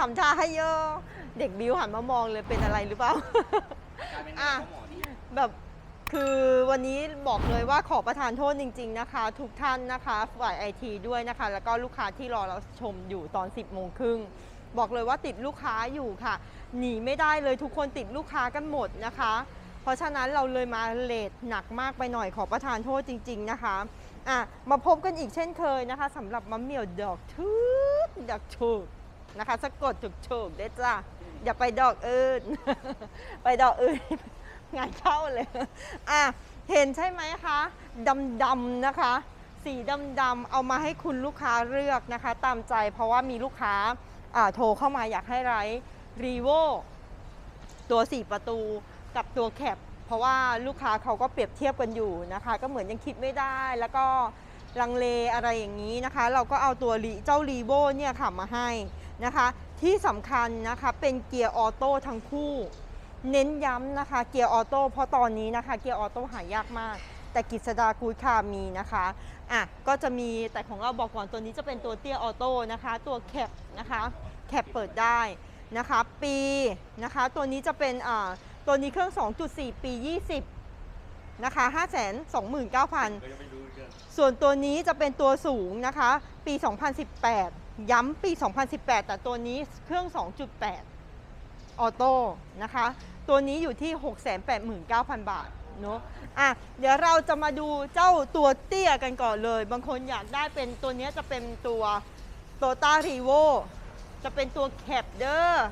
ทำท่าให้เยอะเด็กบิวหันมามองเลยเป็นอะไรหรือเปล่า กลายเป็นอะหมอที่แบบคือวันนี้บอกเลยว่าขอประทานโทษจริง ๆนะคะ ทุกท่านนะคะฝ่ายไอทีด้วยนะคะ แล้วก็ลูกค้าที่รอเราชมอยู่ตอน 10โมงครึ่งบอกเลยว่าติดลูกค้าอยู่ค่ะ หนีไม่ได้เลยทุกคนติดลูกค้ากันหมดนะคะ เพราะฉะนั้นเราเลยมาเลทหนักมากไปหน่อยขอประทานโทษจริง ๆนะคะอะมาพบกันอีกเช่นเคยนะคะสำหรับมะเหมี่ยวดอกทุกดอกถูก นะคะสะกดถูกถูกๆเด้จ้ะอย่าไปดอกอื่น ไปดอกอื่น งานเข้าเลยอะเห็นใช่ไหมคะดำๆนะคะ สีดำๆเอามาให้คุณลูกค้าเลือกนะคะ ตามใจเพราะว่ามีลูกค้าโทรเข้ามาอยากให้ไรรีโวตัว4ประตูกับตัวแคปเพราะว่าลูกค้าเขาก็เปรียบเทียบกันอยู่นะคะ ก็เหมือนยังคิดไม่ได้แล้วก็ลังเลอะไรอย่างนี้นะคะ เราก็เอาตัวเจ้ารีโวเนี่ยค่ะมาให้ นะคะ ที่สำคัญนะคะเป็นเกียร์ออโต้ทั้งคู่ เน้นย้ำนะคะเกียร์ออโต้เพราะตอนนี้นะคะเกียร์ออโต้หายากมาก แต่กิจสดากูดคามีนะคะอะก็จะมีแต่ของเราบอกก่อนตัวนี้จะเป็นตัวเตี้ยออโต้นะคะตัวแคปนะคะแคปเปิดได้นะคะปีนะคะตัวนี้จะเป็นอ่าตัวนี้เครื่อง 2.4 ปี 20 นะคะ 5 2 9 0 0 0ก็ยังไม่รู้เรื่องส่วนตัวนี้จะเป็นตัวสูงนะคะ ปี 2018 ย้ำปี 2018 แต่ตัวนี้เครื่อง 2.8 ออโต้นะคะ ตัวนี้อยู่ที่ 689,000 บาทเนาะอะเดี๋ยวเราจะมาดูเจ้าตัวเตี้ยกันก่อนเลย บางคนอยากได้เป็นตัวนี้จะเป็นตัวโตต้ารีโวจะเป็นตัวแคปเดอร์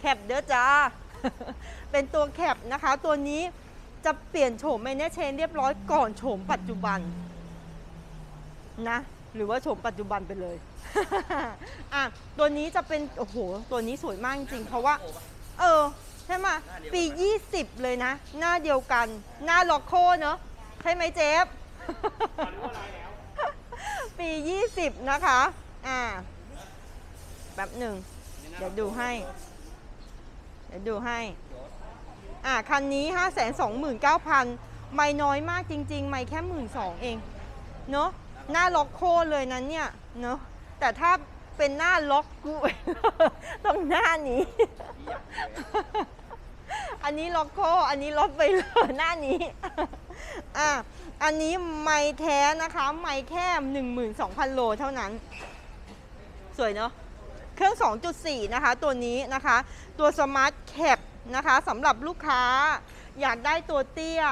แคปเดอร์จ้า เป็นตัวแคปนะคะ ตัวนี้จะเปลี่ยนโฉมไมเนเชนเรียบร้อยก่อนโฉมปัจจุบันนะ หรือว่าโฉมปัจจุบันไปเลย อะตัวนี้จะเป็น โอ้โห ตัวนี้สวยมากจริงเพราะว่า เออ ใช่ไหมยปี 20 เลยนะ หน้าเดียวกัน หน้าล็อกโคเนอะใช่ไหมเจฟปี 20 นะคะ อ่าแบบหนึ่ง เดี๋ยวดูให้ เดี๋ยวดูให้ อ่าคันนี้ 5 2 9 0 0 0 ไม่น้อยมากจริง ๆ ไม่แค่1 2ื่นสองเอง เนอะหน้าล็อกโคเลยนั้นเนี่ย เนอะ แต่ถ้าเป็นหน้าล็อกกูตรงหน้านี้ อันนี้ล็อกโคอันนี้ล็อกไปเลยหน้านี้อะอันนี้ไม่แท้นะคะ ไม่แค่12,000โลเท่านั้น สวยเนาะเครื่อง 2.4 นะคะ ตัวนี้นะคะ ตัวสมาร์ทแคปนะคะสำหรับลูกค้าอยากได้ตัวเตี้ย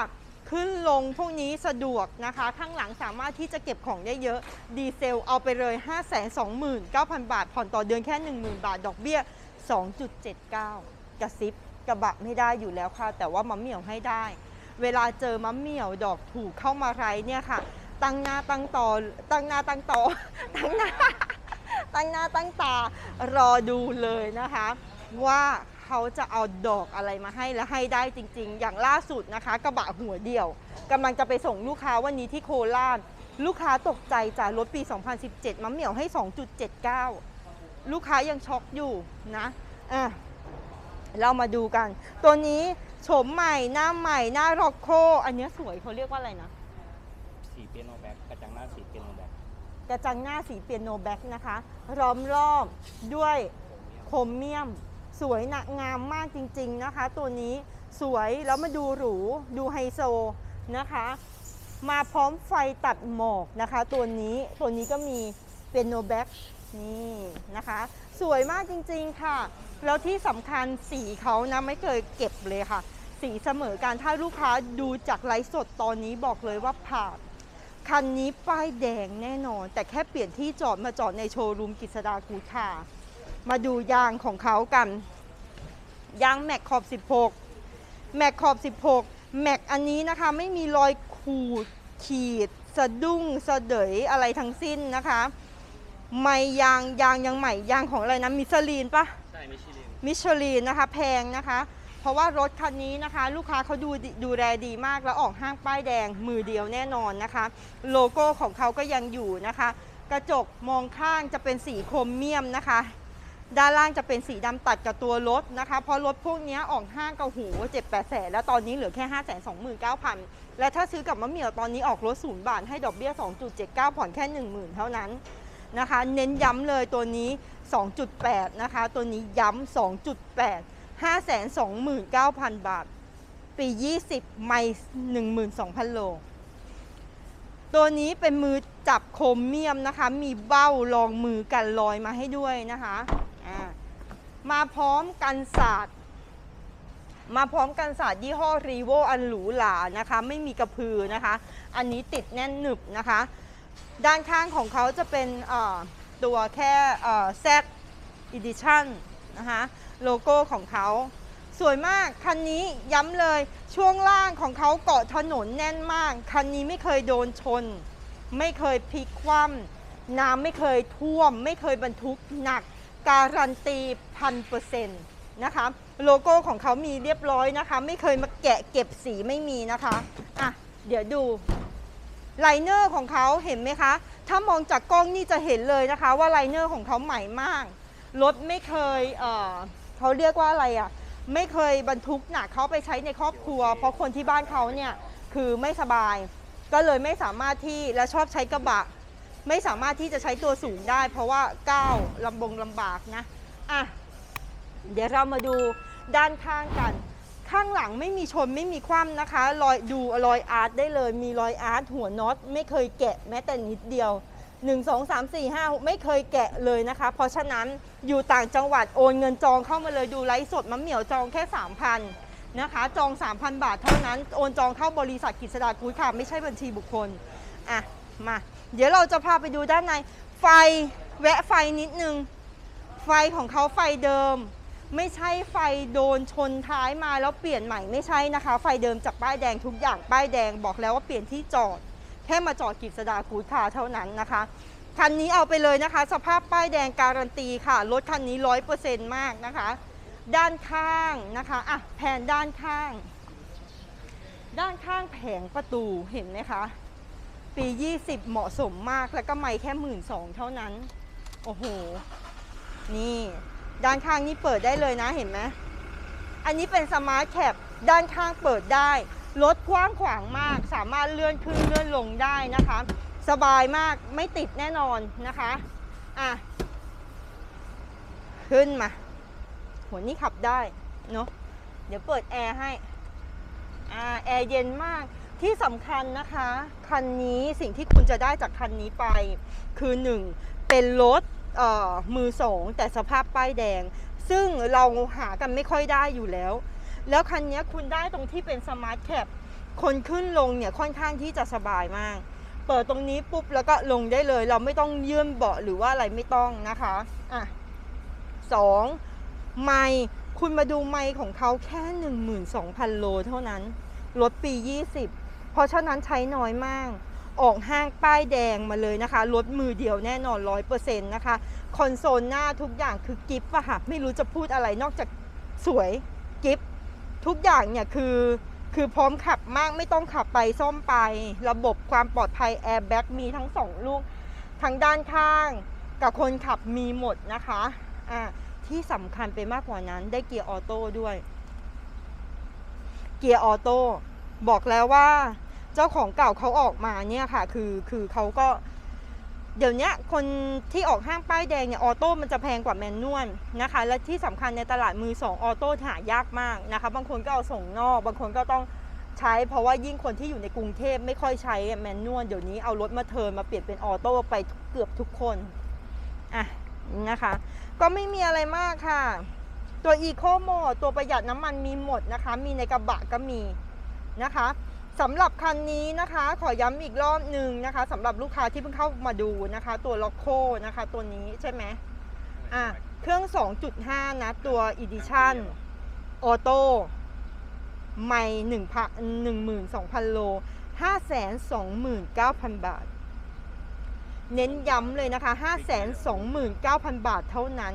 ขึ้นลงพวกนี้สะดวกนะคะ ข้างหลังสามารถที่จะเก็บของได้เยอะ ดีเซลเอาไปเลย 529,000 บาท ผ่อนต่อเดือนแค่ 10,000 บาท ดอกเบี้ย 2.79 กระซิบกระบะไม่ได้อยู่แล้วค่ะ แต่ว่ามะเหมี่ยวให้ได้ เวลาเจอมะเหมี่ยวดอกถูกเข้ามาไรเนี่ยค่ะ ตั้งหน้าตั้งต่อตั้งหน้าตั้งต่อตั้งหน้าตั้งหน้าตั้งตารอดูเลยนะคะ ว่า เขาจะเอาดอกอะไรมาให้และให้ได้จริง ๆ อย่างล่าสุดนะคะ กระบะหัวเดี่ยวกำลังจะไปส่งลูกค้าวันนี้ที่โคราชลูกค้าตกใจจากรถปี 2017มะเหมี่ยวให้ 2.79 ลูกค้ายังช็อกอยู่นะอะเรามาดูกัน ตัวนี้โฉมใหม่หน้าใหม่หน้าร็อกโค อันเนี้ยสวยเขาเรียกว่าอะไรนะ สีเปียโนแบ็กกระจังหน้าสีเปียโนแบ็กกระจังหน้าสีเปียโนแบ็กนะคะล้อมรอบด้วยโครเมียม สวยหนักงามมากจริงๆนะคะ ตัวนี้สวยแล้วมาดูหรูดูไฮโซนะคะ มาพร้อมไฟตัดหมอกนะคะ ตัวนี้ตัวนี้ก็มีเปียโนแบ็กนี่นะคะ สวยมากจริงๆค่ะ แล้วที่สำคัญสีเขานะไม่เคยเก็บเลยค่ะ สีเสมอการถ้าลูกค้าดูจากไลฟ์สดตอนนี้บอกเลยว่าผ่านคันนี้ป้ายแดงแน่นอน แต่แค่เปลี่ยนที่จอดมาจอดในโชว์รูมกิษดากูค่ะ มาดูยางของเขากัน ยางแม็กขอบ 16 แม็กขอบ 16 แม็กอันนี้นะคะไม่มีรอยขูดขีด สะดุ้งสะเดยอะไรทั้งสิ้นนะคะไม่ยางยางยังใหม่ ยางของอะไรนะมิชลีนปะใช่ไม่ใช่เลนมิชลีนนะคะแพงนะคะ เพราะว่ารถคันนี้นะคะ ลูกค้าเขาดูดีดูแลดีมากแล้วออกห้างป้ายแดงมือเดียวแน่นอนนะคะ โลโก้ของเขาก็ยังอยู่นะคะ กระจกมองข้างจะเป็นสีโครเมียมนะคะ ด้านล่างจะเป็นสีดำตัดกับตัวรถนะคะ เพราะรถพวกนี้ออกห้างก็หูเจ็ดแปดแสนแล้วตอนนี้เหลือแค่5 2 9 0 0 0และถ้าซื้อกับมะเหมี่ยวตอนนี้ออกรถศูนย์บาทให้ดอกเบี้ย2.79ผ่อนแค่10,000เท่านั้นนะคะ เน้นย้ำเลยตัวนี้2.8นะคะ ตัวนี้ย้ำ2.8 529,000บาท ปี20ไม่12,000โลตัวนี้เป็นมือจับโครเมียมนะคะ มีเบ้ารองมือกันรอยมาให้ด้วยนะคะ มาพร้อมกันศาสตร์ มาพร้อมกันศาสตร์ยี่ห้อรีโวอันหรูหรานะคะ ไม่มีกระพือนะคะ อันนี้ติดแน่นหนึบนะคะ ด้านข้างของเขาจะเป็นตัวแค่แซดอีดิชั่นนะคะโลโก้ของเขาสวยมากคันนี้ย้ำเลยช่วงล่างของเขาเกาะถนนแน่นมาก คันนี้ไม่เคยโดนชน ไม่เคยพลิกคว่ำน้ำไม่เคยท่วม ไม่เคยบรรทุกหนัก การันตีพันเปอร์เซ็นต์นะคะโลโก้ของเขามีเรียบร้อยนะคะ ไม่เคยมาแกะเก็บสีไม่มีนะคะอะเดี๋ยวดูไลเนอร์ของเขาเห็นไหมคะ ถ้ามองจากกล้องนี่จะเห็นเลยนะคะ ว่าไลเนอร์ของเขาใหม่มาก รถไม่เคยเออเขาเรียกว่าอะไรอะ่ะ ไม่เคยบรรทุกหนักเขาไปใช้ในครอบครัว เพราะคนที่บ้านเขาเนี่ยคือไม่สบาย ก็เลยไม่สามารถที่และชอบใช้กระบะ ไม่สามารถที่จะใช้ตัวสูงได้ เพราะว่าก้าวลำบงลำบากนะอะเดี๋ยวเรามาดูด้านข้างกัน ข้างหลังไม่มีชนไม่มีคว่ำนะคะรอยดูรอยอาร์ตได้เลย มีรอยอาร์ตหัวน็อตไม่เคยแกะแม้แต่นิดเดียว 1 2 3 4 5 6 ไม่เคยแกะเลยนะคะ เพราะฉะนั้นอยู่ต่างจังหวัดโอนเงินจองเข้ามาเลยดูไลฟ์สดมะเหมี่ยวจองแค่ 3,000นะคะ จอง 3,000 บาทเท่านั้น โอนจองเข้าบริษัทกิจสดากุยค่ะ ไม่ใช่บัญชีบุคคล อะ มา เดี๋ยวเราจะพาไปดูด้านในไฟแวะไฟนิดนึง ไฟของเขาไฟเดิม ไม่ใช่ไฟโดนชนท้ายมาแล้วเปลี่ยนใหม่ไม่ใช่นะคะ ไฟเดิมจากป้ายแดงทุกอย่างป้ายแดงบอกแล้วว่าเปลี่ยนที่จอด แค่มาจอดกิจสดากูดคาเท่านั้นนะคะคันนี้เอาไปเลยนะคะ สภาพป้ายแดงการันตีค่ะ รถคันนี้ร้อยเปอร์เซ็นต์มากนะคะ ด้านข้างนะคะอะแผนด้านข้าง ด้านข้างแผงประตูเห็นไหมคะ ปี 20 เหมาะสมมากแล้วก็ไม่แค่หมื่นสองเท่านั้น โอ้โห นี่ ด้านข้างนี่เปิดได้เลยนะเห็นไหมอันนี้เป็นสมาร์ทแคปด้านข้างเปิดได้รถกว้างขวางมาก สามารถเลื่อนขึ้นเลื่อนลงได้นะคะ สบายมากไม่ติดแน่นอนนะคะอะขึ้นมาหัวนี้ขับได้เนอะเดี๋ยวเปิดแอร์ให้อ่าแอร์เย็นมาก ที่สำคัญนะคะ คันนี้สิ่งที่คุณจะได้จากคันนี้ไป คือหนึ่งเป็นรถมือสองแต่สภาพป้ายแดง ซึ่งเราหากันไม่ค่อยได้อยู่แล้ว แล้วคันนี้คุณได้ตรงที่เป็นสมาร์ทแคปคนขึ้นลงเนี่ยค่อนข้างที่จะสบายมาก เปิดตรงนี้ปุ๊บแล้วก็ลงได้เลย เราไม่ต้องยื่นเบาะหรือว่าอะไรไม่ต้องนะคะอะสองไมค์คุณมาดูไมค์ของเขาแค่ 12,000 โลเท่านั้น รถปี 20 เพราะฉะนั้นใช้น้อยมาก ออกห้างป้ายแดงมาเลยนะคะรถมือเดียวแน่นอน100%นะคะคอนโซลหน้าทุกอย่างคือกิฟต์อะค่ะไม่รู้จะพูดอะไรนอกจากสวยกิฟต์ทุกอย่างเนี่ยคือคือพร้อมขับมากไม่ต้องขับไปซ่อมไป ระบบความปลอดภัยแอร์แบ็กมีทั้งสองลูกทั้งด้านข้าง กับคนขับมีหมดนะคะอ่าที่สำคัญไปมากกว่านั้นได้เกียร์ออโต้ด้วย เกียร์ออโต้บอกแล้วว่า เจ้าของเก่าเขาออกมาเนี่ยค่ะ คือคือเขาก็ เดี๋ยวนี้คนที่ออกห้างป้ายแดงเนี่ยออโต้มันจะแพงกว่าแมนนวลนะคะ และที่สำคัญในตลาดมือสองออโต้หายากมากนะคะ บางคนก็เอาส่งนอก บางคนก็ต้องใช้ เพราะว่ายิ่งคนที่อยู่ในกรุงเทพไม่ค่อยใช้แมนนวลเดี๋ยวนี้เอารถมาเทิร์นมาเปลี่ยนเป็นออโต้ไปเกือบทุกคนอะนะคะ ก็ไม่มีอะไรมากค่ะ ตัวอีโคโมดตัวประหยัดน้ำมันมีหมดนะคะ มีในกระบะก็มีนะคะ สำหรับคันนี้นะคะขอย้ำอีกรอบหนึ่งนะคะสำหรับลูกค้าที่เพิ่งเข้ามาดูนะคะ ตัวล็อกโคนะคะ ตัวนี้ใช่ไหมอะเครื่อง 2.5 นะ ตัว Edition ออโต้ไม่หนึ่งพันหนึ่งหมื่นสองพันโลห้าแสนสองหมื่นเก้าพันบาท เน้นย้ำเลยนะคะ529,000บาทเท่านั้น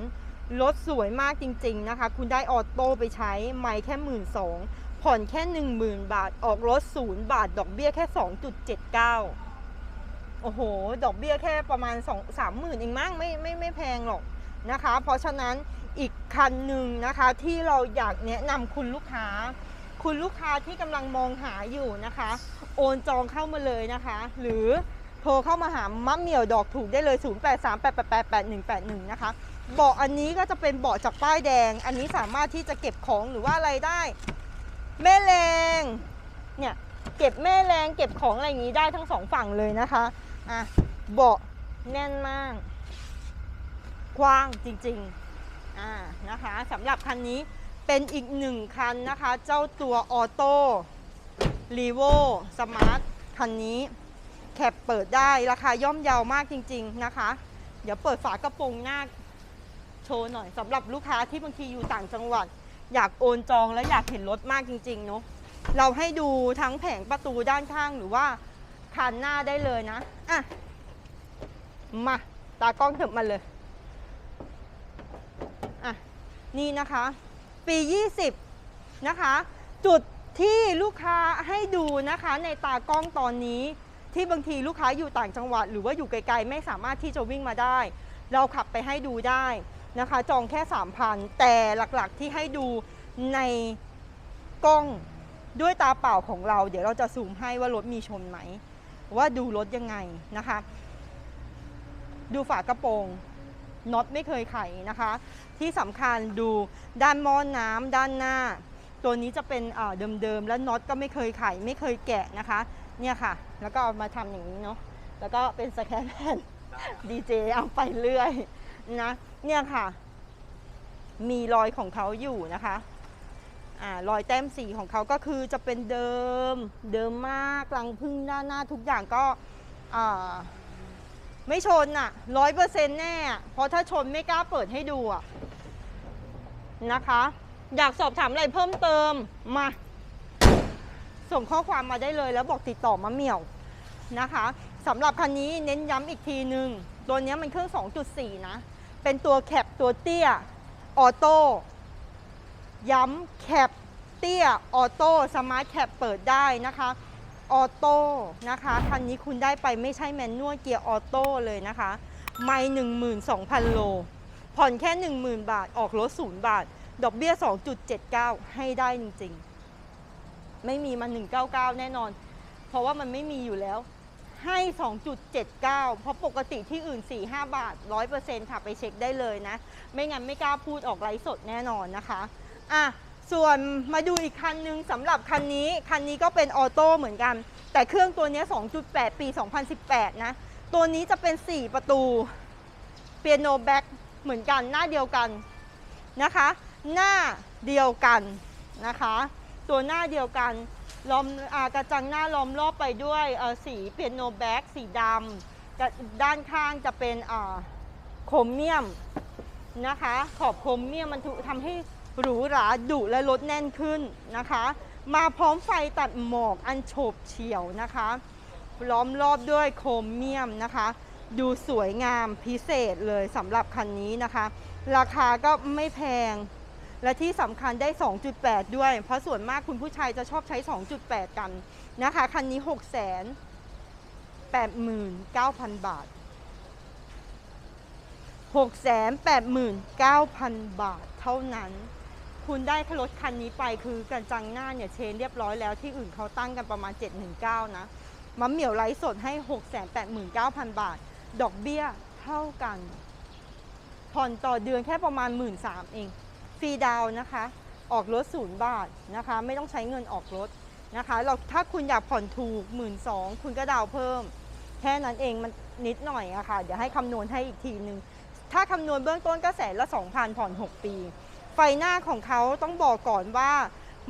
รถสวยมากจริง ๆ นะคะ คุณได้ออโต้ไปใช้ ไม่แค่1 2ื่นสอง ผ่อนแค่ 10,000 บาท ออกรถศูนย์บาท ดอกเบี้ยแค่ 2.79 โอ้โห ดอกเบี้ยแค่ประมาณ 2 3 0,000เองมั้งไม่ไม่ไม่แพงหรอกนะคะ เพราะฉะนั้นอีกคันหนึ่งนะคะที่เราอยากแนะนำคุณลูกค้า คุณลูกค้าที่กำลังมองหาอยู่นะคะ โอนจองเข้ามาเลยนะคะ หรือโทรเข้ามาหามะเหมี่ยวดอกถูกได้เลย 0838888181 นะคะเบาะอันนี้ก็จะเป็นเบาะจากป้ายแดง อันนี้สามารถที่จะเก็บของหรือว่าอะไรได้ แม่แรงเนี่ยเก็บแม่แรงเก็บของอะไรอย่างนี้ได้ทั้งสองฝั่งเลยนะคะอะเบาะแน่นมาก กว้างจริงๆอ่านะคะสำหรับคันนี้เป็นอีกหนึ่งคันนะคะ เจ้าตัวออโต้รีโวสมาร์ทคันนี้แคปเปิดได้ราคาย่อมเยาวมากจริง ๆนะคะ เดี๋ยวเปิดฝากระโปรงหน้าโชว์หน่อยสำหรับลูกค้าที่บางทีอยู่ต่างจังหวัด อยากโอนจองและอยากเห็นรถมากจริงๆเนาะเราให้ดูทั้งแผงประตูด้านข้างหรือว่าคันหน้าได้เลยนะอะมาตากล้องเถิบมาเลยอะนี่นะคะ ปี 20 นะคะ จุดที่ลูกค้าให้ดูนะคะในตากล้องตอนนี้ที่บางทีลูกค้าอยู่ต่างจังหวัด หรือว่าอยู่ไกลๆ ไม่สามารถที่จะวิ่งมาได้ เราขับไปให้ดูได้ นะคะ จองแค่ 3,000 แต่หลักๆที่ให้ดูในกล้องด้วยตาเปล่าของเรา เดี๋ยวเราจะซูมให้ว่ารถมีชนไหม ว่าดูรถยังไงนะคะ ดูฝากระโปรงน็อตไม่เคยไขนะคะ ที่สำคัญดูด้านหม้อนน้ำด้านหน้า ตัวนี้จะเป็นเอ่อเดิมๆและน็อตก็ไม่เคยไขไม่เคยแกะนะคะ เนี่ยค่ะ แล้วก็เอามาทำอย่างนี้เนาะแล้วก็เป็นสแกนแผ่นดีเจเอาไปเรื่อยนะ เนี่ยค่ะ มีรอยของเขาอยู่นะคะอ่ารอยแต้มสีของเขาก็คือจะเป็นเดิมเดิมมากกลังพึ่งด้านหน้าทุกอย่างก็อ่าไม่ชนอะร้อยเปอร์เซ็นต์แน่ เพราะถ้าชนไม่กล้าเปิดให้ดูอะนะคะ อยากสอบถามอะไรเพิ่มเติมมา ส่งข้อความมาได้เลยแล้วบอกติดต่อมาเหมี่ยวนะคะสำหรับคันนี้เน้นย้ำอีกทีหนึ่งตัวนี้มันเครื่อง 2.4 นะ เป็นตัวแคปตัวเตี้ยออโต้ย้ำแคปเตี้ยออโต้สมาร์ทแคปเปิดได้นะคะออโต้นะคะคันนี้คุณได้ไปไม่ใช่แมนนวลเกียร์ออโต้เลยนะคะไม่12,000โล ผ่อนแค่10,000บาทออกรถศูนย์บาท ดอกเบี้ย2.79ให้ได้จริงๆ ไม่มีมา199แน่นอน เพราะว่ามันไม่มีอยู่แล้ว ให้ 2.79 เพราะปกติที่อื่น 4-5 บาท 100%ค่ะไปเช็คได้เลยนะ ไม่งั้นไม่กล้าพูดออกไลฟ์สดแน่นอนนะคะอะส่วนมาดูอีกคันหนึงสำหรับคันนี้ คันนี้ก็เป็นออโต้เหมือนกัน แต่เครื่องตัวนี้ 2.8 ปี 2018 นะ ตัวนี้จะเป็น 4 ประตูเปียโนแบ็กเหมือนกันหน้าเดียวกันนะคะ หน้าเดียวกันนะคะ ตัวหน้าเดียวกัน ล้อมอกระจังหน้าล้อมรอบไปด้วยสีเปียโนแบ็กสีดำด้านข้างจะเป็นโครเมียมนะคะ ขอบโครเมียมมันทำให้หรูหราดุและรถแน่นขึ้นนะคะ มาพร้อมไฟตัดหมอกอันโฉบเฉี่ยวนะคะ ล้อมรอบด้วยโครเมียมนะคะ ดูสวยงามพิเศษเลยสำหรับคันนี้นะคะ ราคาก็ไม่แพง และที่สำคัญได้ 2.8 ด้วย เพราะส่วนมากคุณผู้ชายจะชอบใช้ 2.8 กันนะคะ คันนี้ 6 8 9 0 0 0 บาท 6 8 9 0 0 0 บาทเท่านั้น คุณได้รถคันนี้ไปคือกันจังหน้าเนี่ยเชนเรียบร้อยแล้วที่อื่นเขาตั้งกันประมาณ 719 นะมะเหมียวไลฟ์สดให้ 689,000 บาท ดอกเบี้ยเท่ากัน ผ่อนต่อเดือนแค่ประมาณ 1 3ื่นเอง ฟรีดาวนะคะ ออกรถศูนย์บาทนะคะ ไม่ต้องใช้เงินออกรถนะคะ เราถ้าคุณอยากผ่อนถูก1 2ื่นสองคุณก็ดาวเพิ่ม แค่นั้นเองมันนิดหน่อยอะค่ะ เดี๋ยวให้คำนวณให้อีกทีนึง ถ้าคำนวณเบื้องต้นก็แสนละ2,000ผ่อน 6 ปี ไฟหน้าของเขาต้องบอกก่อนว่า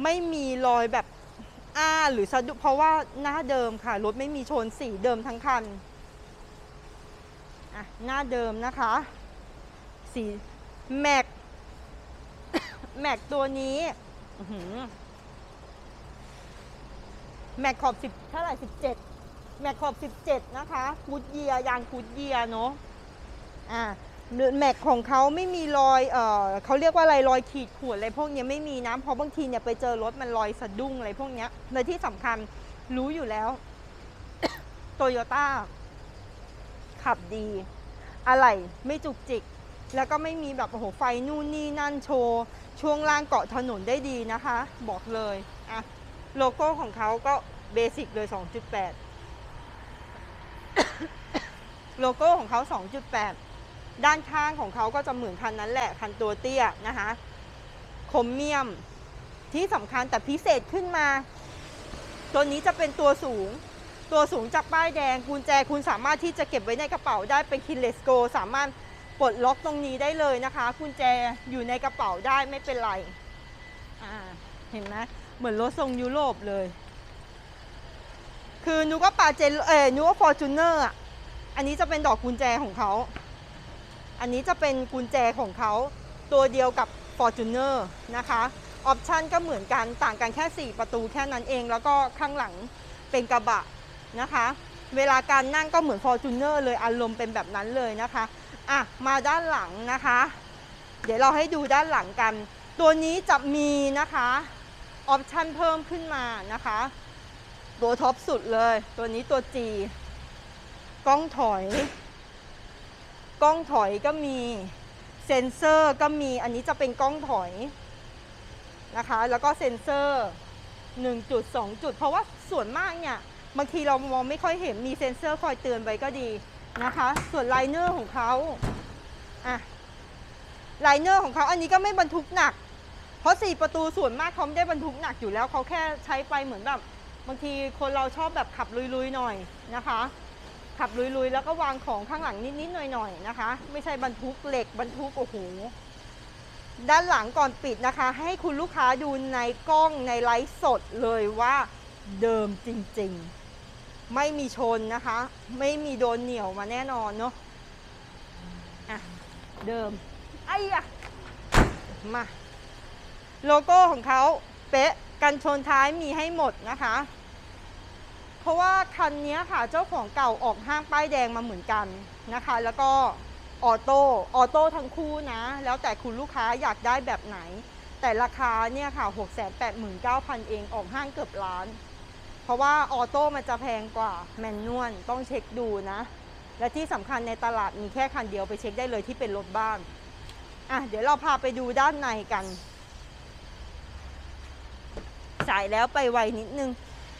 ไม่มีรอยแบบอ้าหรือสะดุดเพราะว่าหน้าเดิมค่ะ รถไม่มีชนสีเดิมทั้งคันอะหน้าเดิมนะคะ สีแม็ก แม็กตัวนี้แม็กขอบสิบเท่าไหร่สิบเจ็ดแม็กขอบสิบเจ็ดนะคะกูดเยียยางกูดเยียเนาะอ่าแม็กของเขาไม่มีรอย เออเขาเรียกว่าอะไรรอยขีดข่วนอะไรพวกเนี้ยไม่มีนะ เพราะบางทีเนี่ยไปเจอรถมันรอยสะดุ้งอะไรพวกเนี้ยและที่สำคัญรู้อยู่แล้วโตโยต้าขับดีอะไรไม่จุกจิก แล้วก็ไม่มีแบบโอ้โหไฟนู่นนี่นั่นโชว์ ช่วงล่างเกาะถนนได้ดีนะคะ บอกเลยอะโลโก้ของเขาก็เบสิกเลย 2.8 โลโก้ของเขา 2.8 ด้านข้างของเขาก็จะเหมือนคันนั้นแหละ คันตัวเตี้ยนะคะคมเมียมที่สำคัญแต่พิเศษขึ้นมา ตัวนี้จะเป็นตัวสูง ตัวสูงจากป้ายแดงกุญแจคุณสามารถที่จะเก็บไว้ในกระเป๋าได้เป็นคินเลสโกสามารถ ปลดล็อกตรงนี้ได้เลยนะคะกุญแจอยู่ในกระเป๋าได้ไม่เป็นไรอ่าเห็นไหมเหมือนรถทรงยุโรปเลย คือนูก็ปาเจนเออนูก็ฟอร์จูเนอร์อะอันนี้จะเป็นดอกกุญแจของเขา อันนี้จะเป็นกุญแจของเขา ตัวเดียวกับ Fortuner นะคะออปชันก็เหมือนกันต่างกันแค่ 4 ประตูแค่นั้นเอง แล้วก็ข้างหลังเป็นกระบะนะคะ เวลาการนั่งก็เหมือน Fortuner เลยอารมณ์เป็นแบบนั้นเลยนะคะ อะมาด้านหลังนะคะ เดี๋ยวเราให้ดูด้านหลังกัน ตัวนี้จะมีนะคะออปชันเพิ่มขึ้นมานะคะ ตัวท็อปสุดเลย ตัวนี้ตัว G กล้องถอย กล้องถอยก็มีเซนเซอร์ก็มีอันนี้จะเป็นกล้องถอยนะคะ แล้วก็เซนเซอร์ 1 จุด 2 จุด เพราะว่าส่วนมากเนี่ยบางทีเรามองไม่ค่อยเห็นมีเซนเซอร์คอยเตือนไว้ก็ดี นะคะ ส่วนไลเนอร์ของเขาอะไลเนอร์ของเขาอันนี้ก็ไม่บรรทุกหนัก เพราะ4ประตูส่วนมากเขาไม่ได้บรรทุกหนักอยู่แล้วเขาแค่ใช้ไปเหมือนแบบบางทีคนเราชอบแบบขับลุยๆหน่อยนะคะ ขับลุยๆแล้วก็วางของข้างหลังนิดๆหน่อยๆนะคะ ไม่ใช่บรรทุกเหล็กบรรทุกโอ้โหด้านหลังก่อนปิดนะคะ ให้คุณลูกค้าดูในกล้องในไลฟ์สดเลยว่าเดิมจริง ๆ ไม่มีชนนะคะ ไม่มีโดนเหนี่ยวมาแน่นอนเนาะอะเดิมไอ้ยะมาโลโก้ของเขาเป๊ะกันชนท้ายมีให้หมดนะคะ เพราะว่าคันนี้ค่ะเจ้าของเก่าออกห้างป้ายแดงมาเหมือนกันนะคะ แล้วก็ออโต้ออโต้ทั้งคู่นะ แล้วแต่คุณลูกค้าอยากได้แบบไหน แต่ราคาเนี่ยค่ะ 689,000 เองออกห้างเกือบล้าน ราะว่าออโต้มันจะแพงกว่าแมนนวลต้องเช็คดูนะ และที่สำคัญในตลาดมีแค่คันเดียวไปเช็คได้เลยที่เป็นรถบ้าน อะ เดี๋ยวเราพาไปดูด้านในกัน สายแล้วไปไวนิดนึง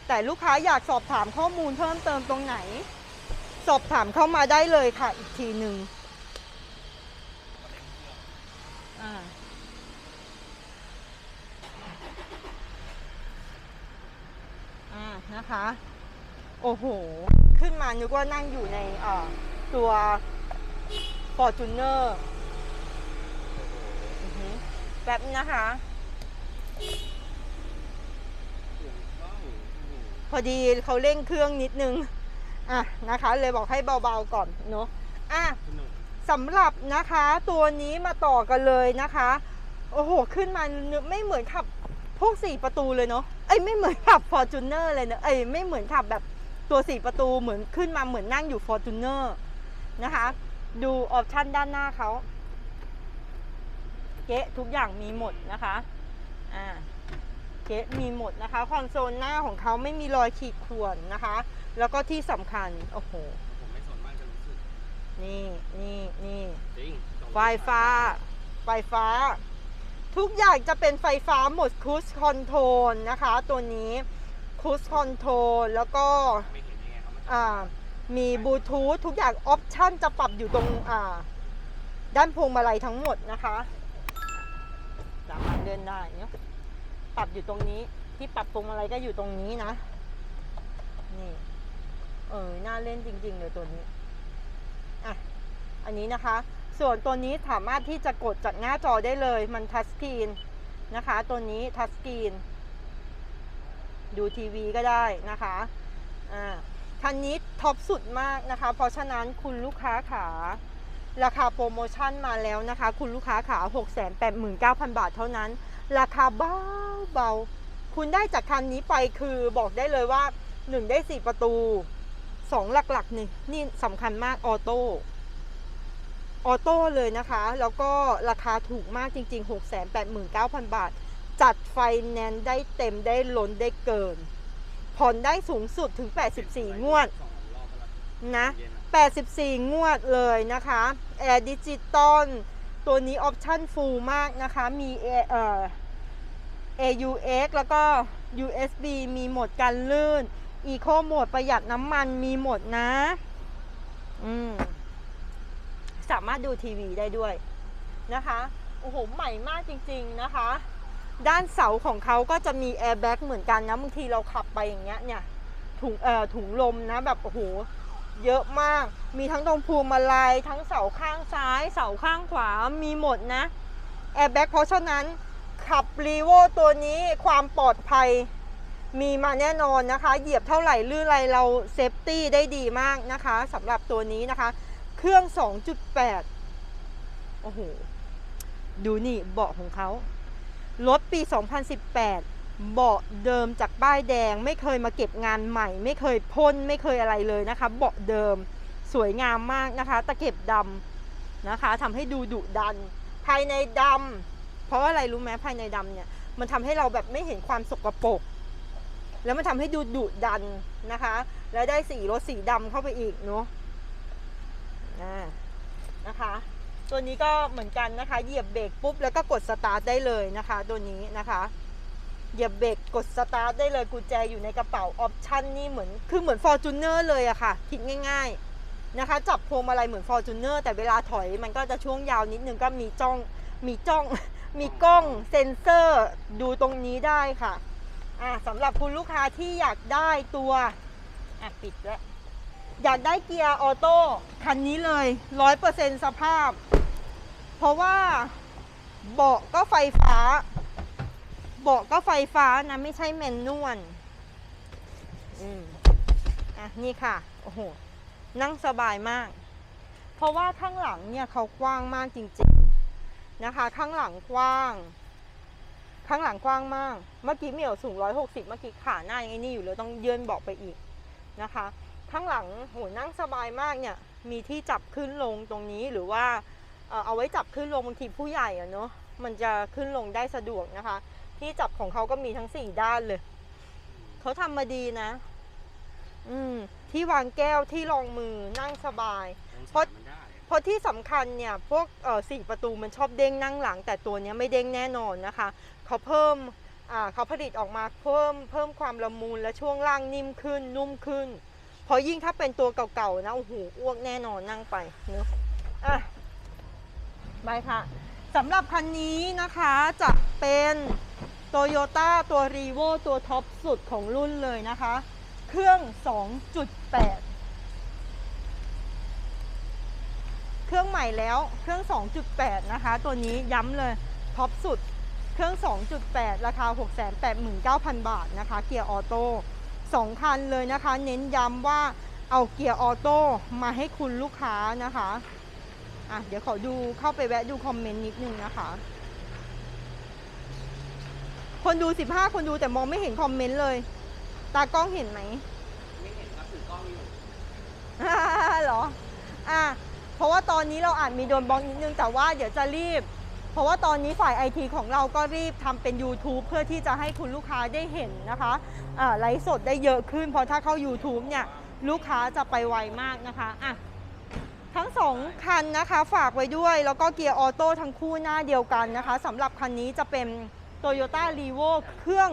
แต่ลูกค้าอยากสอบถามข้อมูลเพิ่มเติมตรงไหน สอบถามเข้ามาได้เลยค่ะอีกทีหนึ่งอ่าอ่า นะคะ โอ้โห ขึ้นมานึกว่านั่งอยู่ในตัว Fortuner อือหือแป๊บนะคะพอดีเขาเร่งเครื่องนิดนึง อะนะคะ เลยบอกให้เบาๆก่อนเนาะ อะสำหรับนะคะตัวนี้มาต่อกันเลยนะคะ โอ้โห ขึ้นมาไม่เหมือนขับ พวก4ประตูเลยเนาะเอ้ยไม่เหมือนขับ f o r t u n e r เลยเนอะเอ้ยไม่เหมือนขับแบบตัว4ประตูเหมือนขึ้นมาเหมือนนั่งอยู่ f o r t u n e r นะคะ ดูออปชันด้านหน้าเขาเก๊ะทุกอย่างมีหมดนะคะอ่าเกะมีหมดนะคะคอนโซลหน้าของเขาไม่มีรอยขีดข่วนนะคะ แล้วก็ที่สำคัญ โอ้โหผมไม่สนมากจะรู้สึกนี่นี่นี่จริงไฟฟ้า ไฟฟ้า ทุกอย่างจะเป็นไฟฟ้าหมดคูสคอนโทรลนะคะ ตัวนี้คูสคอนโทรลแล้วก็มีบลูทูธทุกอย่างออปชันจะปรับอยู่ตรงด้านพวงมาลัยทั้งหมดนะคะสามารถเดินได้เนาะปรับอยู่ตรงนี้ที่ปรับพวงมาลัยก็อยู่ตรงนี้นะ นี่ เออ น่าเล่นจริง ๆ เลยตัวนี้ อะ อันนี้นะคะ ส่วนตัวนี้สามารถที่จะกดจากหน้าจอได้เลย มันทัชสกรีนนะคะ ตัวนี้ทัชสกรีน ดูทีวีก็ได้นะคะอ่าคันนี้ท็อปสุดมากนะคะ เพราะฉะนั้นคุณลูกค้าขาราคาโปรโมชั่นมาแล้วนะคะ คุณลูกค้าขา 689,000 บาทเท่านั้น ราคาเบาเบาๆคุณได้จากคันนี้ไปคือบอกได้เลยว่า 1 ได้ 4 ประตู 2 หลักๆ นี่นี่สำคัญมากออโต้ ออโต้เลยนะคะ แล้วก็ราคาถูกมากจริง ๆ 689,000 บาท จัดไฟแนนซ์ได้เต็มได้ล้นได้เกิน ผ่อนได้สูงสุดถึง 84 งวดสองรอบแล้วนะ 84 งวดเลยนะคะแอร์ดิจิตอลตัวนี้ออปชั่นฟูลมากนะคะ มีเอ่อ AUX แล้วก็ USB มีโหมดการลื่น Eco โหมดประหยัดน้ำมันมีหมดนะ อืม สามารถดูทีวีได้ด้วยนะคะโอ้โหใหม่มากจริง ๆนะคะ ด้านเสาของเขาก็จะมีแอร์แบ็กเหมือนกันนะบางทีเราขับไปอย่างเงี้ยเนี่ยถุงเอ่อถุงลมนะแบบโอ้โหเยอะมาก มีทั้งตรงพวงมาลัยทั้งเสาข้างซ้าย เสาข้างขวา มีหมดนะแอร์แบ็กเพราะฉะนั้นขับรีโวตัวนี้ความปลอดภัยมีมาแน่นอนนะคะ เหยียบเท่าไหร่ลื่นอะไรเราเซฟตี้ได้ดีมากนะคะสำหรับตัวนี้นะคะ เครื่อง 2.8 โอ้โห ดูนี่เบาะของเขา รถปี 2018 เบาะเดิมจากป้ายแดง ไม่เคยมาเก็บงานใหม่ ไม่เคยพ่น ไม่เคยอะไรเลยนะคะ เบาะเดิม สวยงามมากนะคะ ตะเข็บดำนะคะทำให้ดูดุดัน ภายในดำ เพราะอะไรรู้ไหมภายในดำเนี่ย มันทำให้เราแบบไม่เห็นความสกปรกแล้วมันทำให้ดูดุดันนะคะ แล้วได้สีรถสีดำเข้าไปอีกเนาะ อ่านะคะ ตัวนี้ก็เหมือนกันนะคะ เหยียบเบรกปุ๊บแล้วก็กดสตาร์ทได้เลยนะคะ ตัวนี้นะคะเหยียบเบรกกดสตาร์ทได้เลยกุญแจอยู่ในกระเป๋าออปชั่นนี่เหมือนคือเหมือน f o r t u n e r เลยอะค่ะ คิดง่ายๆนะคะ จับพวงมาลัยเหมือน f o r t u n e r แต่เวลาถอยมันก็จะช่วงยาวนิดนึงก็มีจ้องมีจ้อง มีกล้องเซ็นเซอร์ดูตรงนี้ได้ค่ะอ่าสำหรับคุณลูกค้าที่อยากได้ตัวอะปิดแล้ว อยากได้เกียร์ออโต้คันนี้เลยร้อยเปอร์เซ็นสภาพ เพราะว่าเบาะก็ไฟฟ้า เบาะก็ไฟฟ้านะ ไม่ใช่แมนนวลอืมอะ นี่ค่ะ โอ้โห นั่งสบายมาก เพราะว่าข้างหลังเนี่ยเขากว้างมากจริงๆนะคะ ข้างหลังกว้าง ข้างหลังกว้างมาก เมื่อกี้เหมียวสูง160เมื่อกี้ขาหน้ายังไอ้นี่อยู่เลยต้องเยื่อนเบาะไปอีกนะคะ ข้างหลังโหนั่งสบายมากเนี่ย มีที่จับขึ้นลงตรงนี้หรือว่าเอ่อเอาไว้จับขึ้นลงบางทีผู้ใหญ่อะเนาะมันจะขึ้นลงได้สะดวกนะคะ ที่จับของเขาก็มีทั้ง4ด้านเลยเขาทำมาดีนะ อืม ที่วางแก้วที่รองมือนั่งสบายองเพราะศามันได้เพราะที่สำคัญเนี่ย พวกเอ่อสี่ประตูมันชอบเด้งนั่งหลัง แต่ตัวเนี้ยไม่เด้งแน่นอนนะคะ เขาเพิ่มอ่าเขาผลิตออกมาเพิ่มเพิ่มความละมุนและช่วงล่างนิ่มขึ้นนุ่มขึ้น เพราะยิ่งถ้าเป็นตัวเก่าๆนะโอ้โหอ้วกแน่นอนนั่งไปเนอะอะไปค่ะสำหรับคันนี้นะคะจะเป็นโตโยต้าตัวรีโวตัวท็อปสุดของรุ่นเลยนะคะ เครื่อง 2.8 เครื่องใหม่แล้วเครื่อง 2.8 นะคะ ตัวนี้ย้ำเลยท็อปสุด เครื่อง 2.8 ราคา 689,000 บาทนะคะ เกียร์ออโต้ สองคันเลยนะคะ เน้นย้ำว่าเอาเกียร์ออโต้มาให้คุณลูกค้านะคะอะเดี๋ยวขอดูเข้าไปแวะดูคอมเมนต์นิดนึงนะคะ คนดู 15 คนดูแต่มองไม่เห็นคอมเมนต์เลย ตากล้องเห็นไหมไม่เห็นครับถือกล้องอยู่เหรอ อะเพราะว่าตอนนี้เราอาจมีโดนบล็อกนิดนึงแต่ว่าเดี๋ยวจะรีบ เพราะว่าตอนนี้ฝ่ายไอทีของเราก็รีบทำเป็น YouTube เพื่อที่จะให้คุณลูกค้าได้เห็นนะคะไลฟ์สดได้เยอะขึ้น เพราะถ้าเข้า YouTube เนี่ยลูกค้าจะไปไวมากนะคะอะทั้งสองคันนะคะฝากไว้ด้วย แล้วก็เกียร์ออโต้ทั้งคู่หน้าเดียวกันนะคะสำหรับคันนี้จะเป็น Toyota r e v o เครื่อง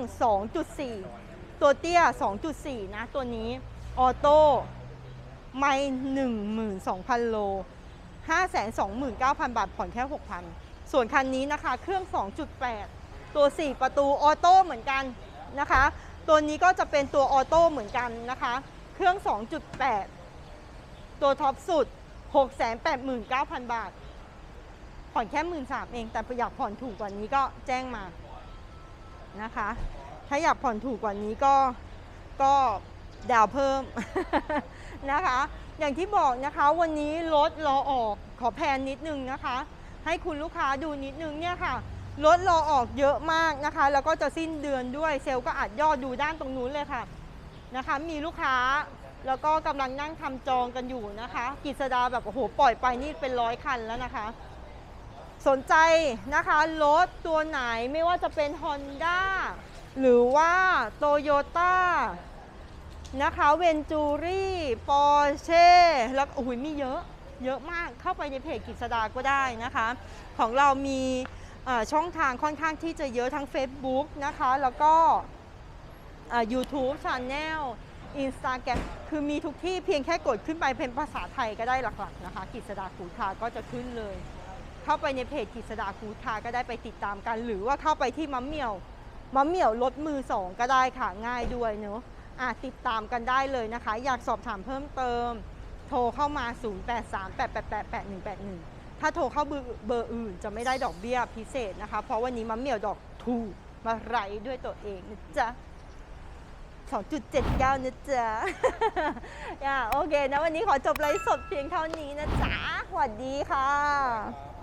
2.4 ตัวเตี้ย 2.4 นะ ตัวนี้ออโต้ไม่ 12,000 โล 529,000 บาท ผ่อนแค่ 6,000 ส่วนคันนี้นะคะเครื่อง 2.8 ตัว 4 ประตูออโต้เหมือนกันนะคะ ตัวนี้ก็จะเป็นตัวออโต้เหมือนกันนะคะ เครื่อง 2.8 ตัวท็อปสุด 689,000 บาท ผ่อนแค่13,000เอง แต่อยากผ่อนถูกกว่านี้ก็แจ้งมานะคะ ถ้าอยากผ่อนถูกกว่านี้ก็ก็ดาวเพิ่มนะคะ อย่างที่บอกนะคะวันนี้รถรอออกขอแพนนิดนึงนะคะ ให้คุณลูกค้าดูนิดนึงเนี่ยค่ะรถรอออกเยอะมากนะคะ แล้วก็จะสิ้นเดือนด้วยเซลล์ก็อัดยอดดูด้านตรงนู้นเลยค่ะนะคะ มีลูกค้าแล้วก็กำลังนั่งทำจองกันอยู่นะคะ กิจดาแบบโอ้โหปล่อยไปนี่เป็นร้อยคันแล้วนะคะ สนใจนะคะรถตัวไหนไม่ว่าจะเป็น Honda หรือว่า Toyota นะคะเวนจูรี่ปอร์เช่แล้วโอ้โหมีเยอะ เยอะมากเข้าไปในเพจกิจสดาก็ได้นะคะ ของเรามีช่องทางค่อนข้างที่จะเยอะทั้ง Facebook นะคะ แล้วก็เอ่อ YouTube Channel อินสตาแกรมคือมีทุกที่เพียงแค่กดขึ้นไปเป็นภาษาไทยก็ได้หลักๆนะคะกิษดาคูทาก็จะขึ้นเลย เข้าไปในเพจกิษดาคูทาก็ได้ไปติดตามกัน หรือว่าเข้าไปที่มัมเมี่ยวมัมเมี่ยวลดมือสองก็ได้ค่ะง่ายด้วยเนอะอะติดตามกันได้เลยนะคะ อยากสอบถามเพิ่มเติม โทรเข้ามา 0838888181 ถ้าโทรเข้าเบอร์อื่นจะไม่ได้ดอกเบี้ยพิเศษนะคะ เพราะวันนี้มัมเหมี่ยวดอกถูกมาไรด้วยตัวเองนะจ๊ะ2.79นะจ๊ะอ่าโอเคนะวันนี้ขอจบไลฟ์สดเพียงเท่านี้นะจ๊ะสวัสดีค่ะ